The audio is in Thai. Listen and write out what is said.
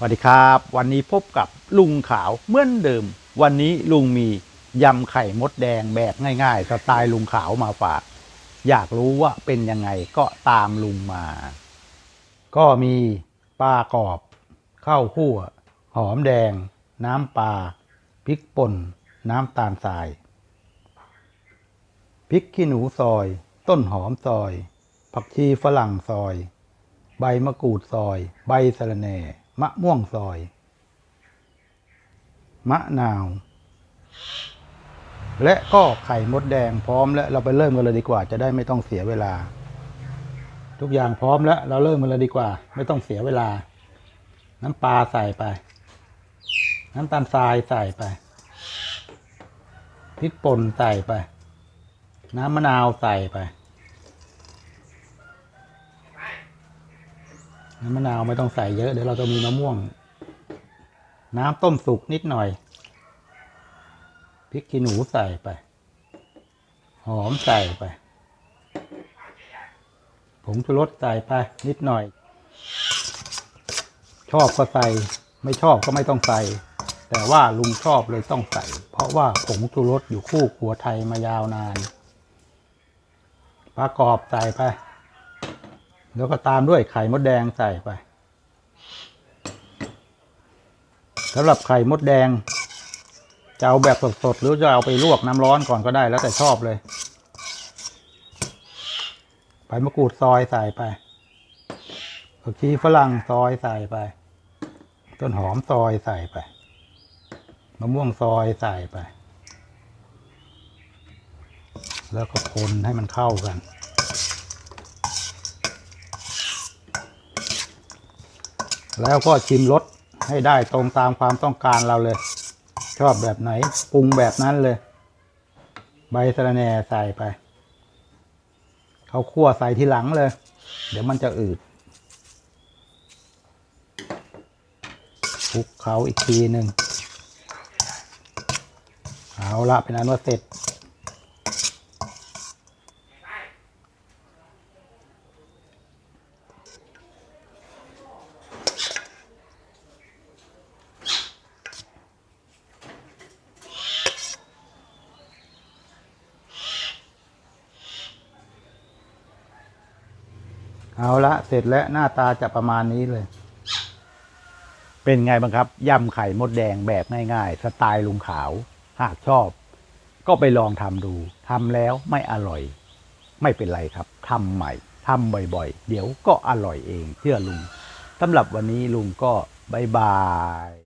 สวัสดีครับ วันนี้พบกับลุงขาวเหมือนเดิม วันนี้ลุงมียำไข่มดแดงแบบง่ายๆสไตล์ลุงขาวมาฝาก อยากรู้ว่าเป็นยังไงก็ตามลุงมา ก็มีปลากรอบข้าวคั่ว หอมแดง น้ำปลาพริกป่น น้ำตาลทรายพริกขี้หนูซอย ต้นหอมซอย ผักชีฝรั่งซอย ใบมะกรูดซอย ใบสะระแหน่ มะม่วงซอย มะนาว และก็ไข่มดแดงพร้อมแล้วเราไปเริ่มกันเลยดีกว่า จะได้ไม่ต้องเสียเวลา ทุกอย่างพร้อมแล้ว เราเริ่มกันเลยดีกว่า ไม่ต้องเสียเวลา น้ำปลาใส่ไป น้ำตาลทรายใส่ไปพริกป่นใส่ไป น้ำมะนาวใส่ไป น้ำมะนาวไม่ต้องใส่เยอะเดี๋ยวเราจะมีมะม่วง น้ำต้มสุกนิดหน่อยพริกขี้หนูใส่ไป หอมใส่ไปผงชูรสใส่ไปนิดหน่อย ชอบก็ใส่ ไม่ชอบก็ไม่ต้องใส่ แต่ว่าลุงชอบเลยต้องใส่ เพราะว่าผงชูรสอยู่คู่ครัวไทยมายาวนานปลากรอบใส่ไป แล้วก็ตามด้วยไข่มดแดงใส่ไปสำหรับไข่มดแดง จะเอาแบบสดๆหรือจะเอาไปลวกน้ำร้อนก่อนก็ได้แล้วแต่ชอบเลยใบมะกรูดซอยใส่ไปผักชีฝรั่งซอยใส่ไป ต้นหอมซอยใส่ไป มะม่วงซอยใส่ไป แล้วก็คนให้มันเข้ากัน แล้วก็ชิมรสให้ได้ตรงตามความต้องการเราเลย ชอบแบบไหนปรุงแบบนั้นเลย ใบสะระแหน่ใส่ไปข้าวคั่วใส่ทีหลังเลย เดี๋ยวมันจะอืดคลุกเขาอีกทีหนึ่งเอาละเป็นอันว่าเสร็จ เอาละเสร็จแล้วหน้าตาจะประมาณนี้เลย เป็นไงบ้างครับยำไข่มดแดงแบบง่ายๆ สไตล์ลุงขาว หากชอบ ก็ไปลองทำดูทำแล้วไม่อร่อย ไม่เป็นไรครับทำใหม่ทำบ่อยๆ เดี๋ยวก็อร่อยเองเชื่อลุงสำหรับวันนี้ลุงก็บายบาย